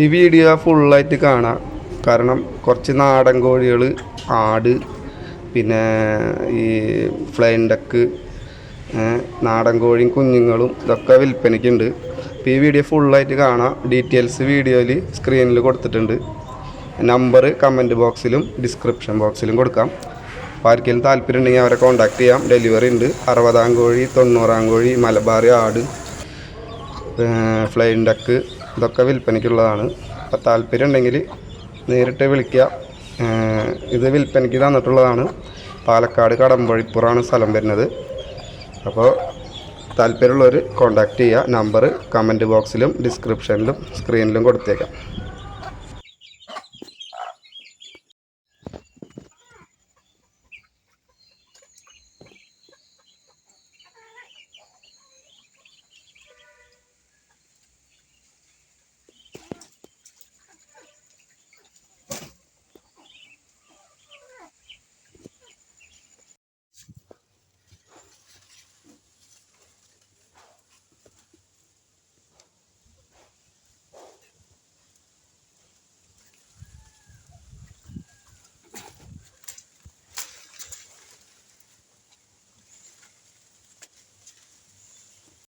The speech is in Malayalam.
ഈ വീഡിയോ ഫുള്ളായിട്ട് കാണാം. കാരണം കുറച്ച് നാടൻ കോഴികൾ ആട് പിന്നെ ഈ ഫ്ലൈൻ ഡക്ക് നാടൻ കോഴിയും കുഞ്ഞുങ്ങളും ഇതൊക്കെ വിൽപ്പനയ്ക്കുണ്ട്. അപ്പോൾ ഈ വീഡിയോ ഫുള്ളായിട്ട് കാണാം. ഡീറ്റെയിൽസ് വീഡിയോയിൽ സ്ക്രീനിൽ കൊടുത്തിട്ടുണ്ട്. നമ്പർ കമന്റ് ബോക്സിലും ഡിസ്ക്രിപ്ഷൻ ബോക്സിലും കൊടുക്കാം. അപ്പോൾ ആർക്കെങ്കിലും താല്പര്യം ഉണ്ടെങ്കിൽ അവരെ കോൺടാക്ട് ചെയ്യാം. ഡെലിവറി ഉണ്ട്. അറുപതാം കോഴി തൊണ്ണൂറാം കോഴി മലബാറി ആട് ഫ്ലൈൻ ഡക്ക് ഇതൊക്കെ വിൽപ്പനയ്ക്കുള്ളതാണ്. അപ്പോൾ താല്പര്യം ഉണ്ടെങ്കിൽ നേരിട്ട് വിളിക്കുക. ഇത് വിൽപ്പനയ്ക്ക് തന്നിട്ടുള്ളതാണ്. പാലക്കാട് കടമ്പഴിപ്പുറാണ് സ്ഥലം വരുന്നത്. അപ്പോൾ താല്പര്യമുള്ളവർ കോൺടാക്റ്റ് ചെയ്യുക. നമ്പർ കമന്റ് ബോക്സിലും ഡിസ്ക്രിപ്ഷനിലും സ്ക്രീനിലും കൊടുത്തേക്കാം.